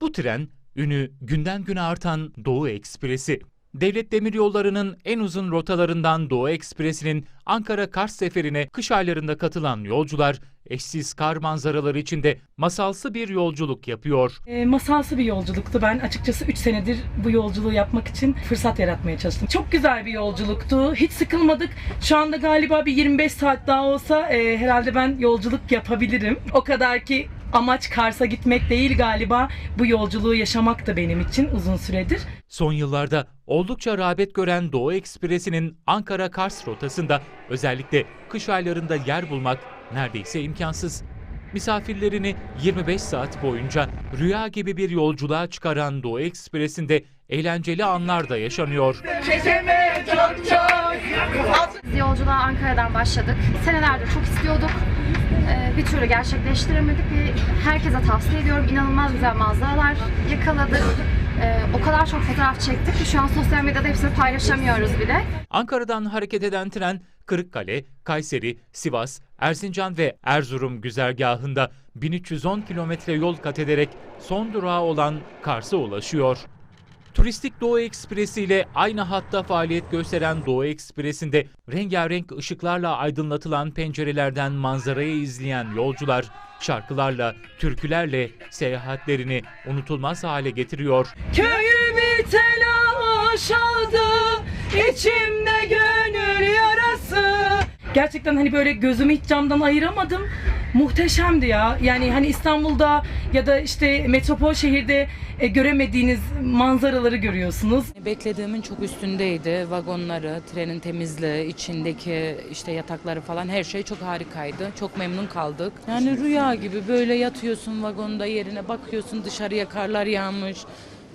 Bu tren ünü günden güne artan Doğu Ekspresi. Devlet Demiryolları'nın en uzun rotalarından Doğu Ekspresi'nin Ankara-Kars seferine kış aylarında katılan yolcular eşsiz kar manzaraları içinde masalsı bir yolculuk yapıyor. E, masalsı bir yolculuktu. Ben açıkçası 3 senedir bu yolculuğu yapmak için fırsat yaratmaya çalıştım. Çok güzel bir yolculuktu. Hiç sıkılmadık. Şu anda galiba bir 25 saat daha olsa e, herhalde ben yolculuk yapabilirim. O kadar ki amaç Kars'a gitmek değil galiba. Bu yolculuğu yaşamak da benim için uzun süredir. Son yıllarda oldukça rağbet gören Doğu Ekspresi'nin Ankara-Kars rotasında özellikle kış aylarında yer bulmak neredeyse imkansız. Misafirlerini 25 saat boyunca rüya gibi bir yolculuğa çıkaran Doğu Ekspresi'nde eğlenceli anlar da yaşanıyor. Yolculuğa Ankara'dan başladık. Senelerdir çok istiyorduk. Ee, bir türlü gerçekleştiremedik. Herkese tavsiye ediyorum. İnanılmaz güzel manzaralar yakaladık. Ee, o kadar çok fotoğraf çektik ki şu an sosyal medyada hepsini paylaşamıyoruz bile. Ankara'dan hareket eden tren Kırıkkale, Kayseri, Sivas, Erzincan ve Erzurum güzergahında 1310 kilometre yol kat ederek son durağı olan Kars'a ulaşıyor. Turistik Doğu Ekspresi ile aynı hatta faaliyet gösteren Doğu Ekspresi'nde rengarenk ışıklarla aydınlatılan pencerelerden manzarayı izleyen yolcular şarkılarla, türkülerle seyahatlerini unutulmaz hale getiriyor. Köyü bir telaş aldı, içimde gönül yarası. Gerçekten hani böyle gözümü hiç camdan ayıramadım. Muhteşemdi ya. Yani hani İstanbul'da ya da işte metropol şehirde e, göremediğiniz manzaraları görüyorsunuz. Beklediğimin çok üstündeydi. Vagonları, trenin temizliği, içindeki işte yatakları falan her şey çok harikaydı. Çok memnun kaldık. Yani rüya gibi böyle yatıyorsun vagonda yerine bakıyorsun dışarıya karlar yağmış.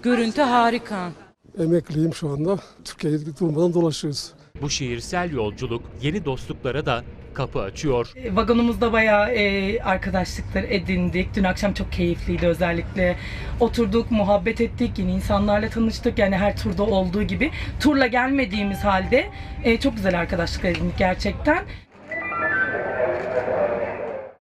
Görüntü harika. Emekliyim şu anda. Türkiye'yi durmadan dolaşıyoruz. Bu şiirsel yolculuk yeni dostluklara da kapı açıyor. E, Vagonumuzda bayağı e, arkadaşlıklar edindik. Dün akşam çok keyifliydi özellikle. Oturduk, muhabbet ettik, yeni insanlarla tanıştık. Yani her turda olduğu gibi. Turla gelmediğimiz halde e, çok güzel arkadaşlıklar edindik gerçekten.